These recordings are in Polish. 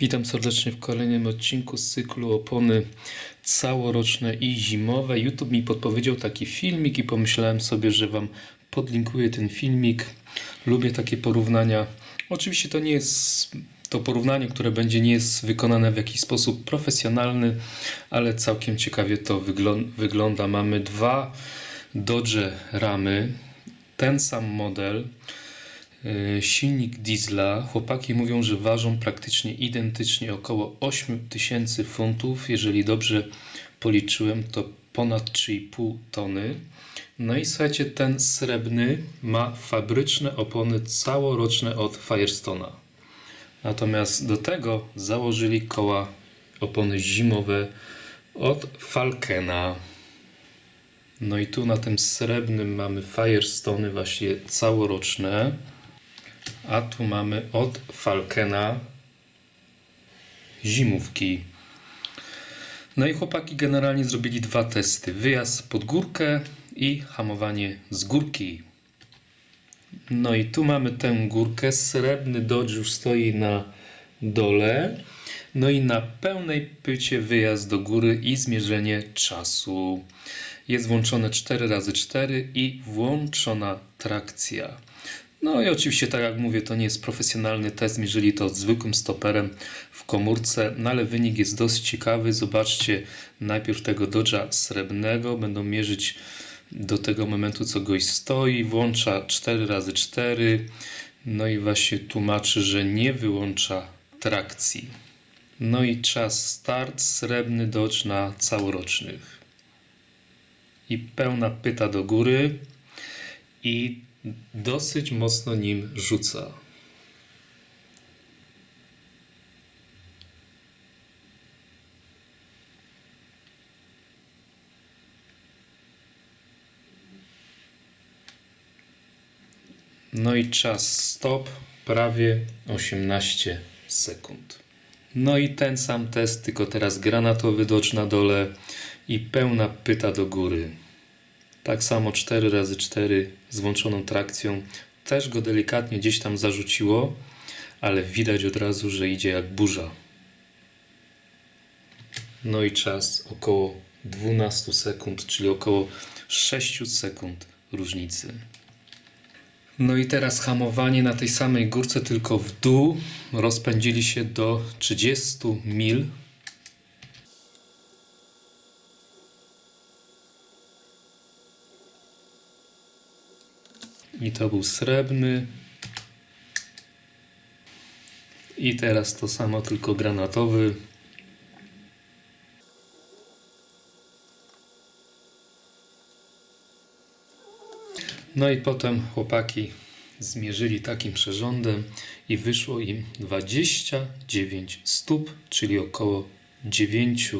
Witam serdecznie w kolejnym odcinku z cyklu opony całoroczne i zimowe. YouTube mi podpowiedział taki filmik i pomyślałem sobie, że Wam podlinkuję ten filmik. Lubię takie porównania. Oczywiście to nie jest to porównanie, które będzie nie jest wykonane w jakiś sposób profesjonalny, ale całkiem ciekawie to wyglą- wygląda. Mamy dwa Dodge ramy, ten sam model. Yy, Silnik diesla. Chłopaki mówią, że ważą praktycznie identycznie około 8000 funtów. Jeżeli dobrze policzyłem, to ponad 3,5 tony. No i słuchajcie, ten srebrny ma fabryczne opony całoroczne od Firestone'a. Natomiast do tego założyli koła opony zimowe od Falkena. No i tu na tym srebrnym mamy Firestone właśnie całoroczne. A tu mamy od Falkena zimówki. No i chłopaki generalnie zrobili dwa testy. Wyjazd pod górkę i hamowanie z górki. No i tu mamy tę górkę. Srebrny Dodge już stoi na dole. No i na pełnej pycie wyjazd do góry i zmierzenie czasu. Jest włączone 4x4 i włączona trakcja. No i oczywiście, tak jak mówię, to nie jest profesjonalny test, mierzyli to zwykłym stoperem w komórce, no ale wynik jest dosyć ciekawy. Zobaczcie, najpierw tego Dodge'a srebrnego będą mierzyć do tego momentu, co goś stoi, włącza 4x4, no i właśnie tłumaczy, że nie wyłącza trakcji. No i czas start, srebrny Dodge na całorocznych. I pełna pyta do góry i dosyć mocno nim rzuca. No i czas stop prawie 18 sekund. No i ten sam test, tylko teraz granatowy docz na dole i pełna pyta do góry. Tak samo 4x4 z włączoną trakcją. Też go delikatnie gdzieś tam zarzuciło, ale widać od razu, że idzie jak burza. No i czas około 12 sekund, czyli około 6 sekund różnicy. No i teraz hamowanie na tej samej górce, tylko w dół. Rozpędzili się do 30 mil. I to był srebrny. I teraz to samo, tylko granatowy. No i potem chłopaki zmierzyli takim przyrządem i wyszło im 29 stóp, czyli około 9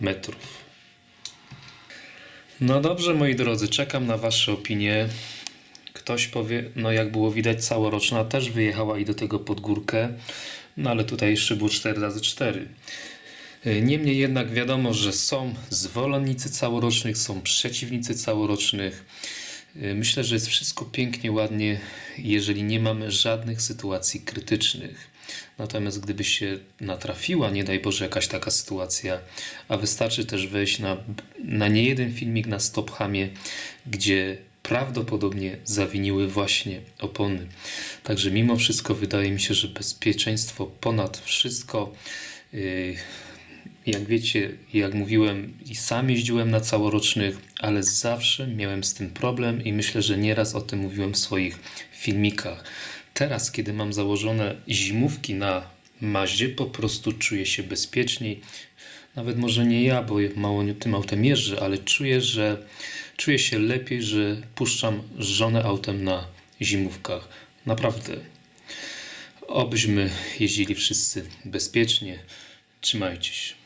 metrów. No dobrze, moi drodzy, czekam na Wasze opinie. Ktoś powie, no jak było widać, całoroczna też wyjechała i do tego pod górkę, no ale tutaj jeszcze było 4 razy 4 Niemniej jednak wiadomo, że są zwolennicy całorocznych, są przeciwnicy całorocznych. Myślę, że jest wszystko pięknie, ładnie, jeżeli nie mamy żadnych sytuacji krytycznych. Natomiast gdyby się natrafiła, nie daj Boże, jakaś taka sytuacja, a wystarczy też wejść na, na niejeden filmik na Stop Hamie, gdzie prawdopodobnie zawiniły właśnie opony. Także mimo wszystko wydaje mi się, że bezpieczeństwo ponad wszystko. Yy, jak wiecie, jak mówiłem, i sam jeździłem na całorocznych, ale zawsze miałem z tym problem i myślę, że nieraz o tym mówiłem w swoich filmikach. Teraz, kiedy mam założone zimówki na Maździe, po prostu czuję się bezpieczniej. Nawet może nie ja, bo mało tym autem jeżdżę, ale czuję, że czuję się lepiej, że puszczam żonę autem na zimówkach. Naprawdę. Obyśmy jeździli wszyscy bezpiecznie. Trzymajcie się.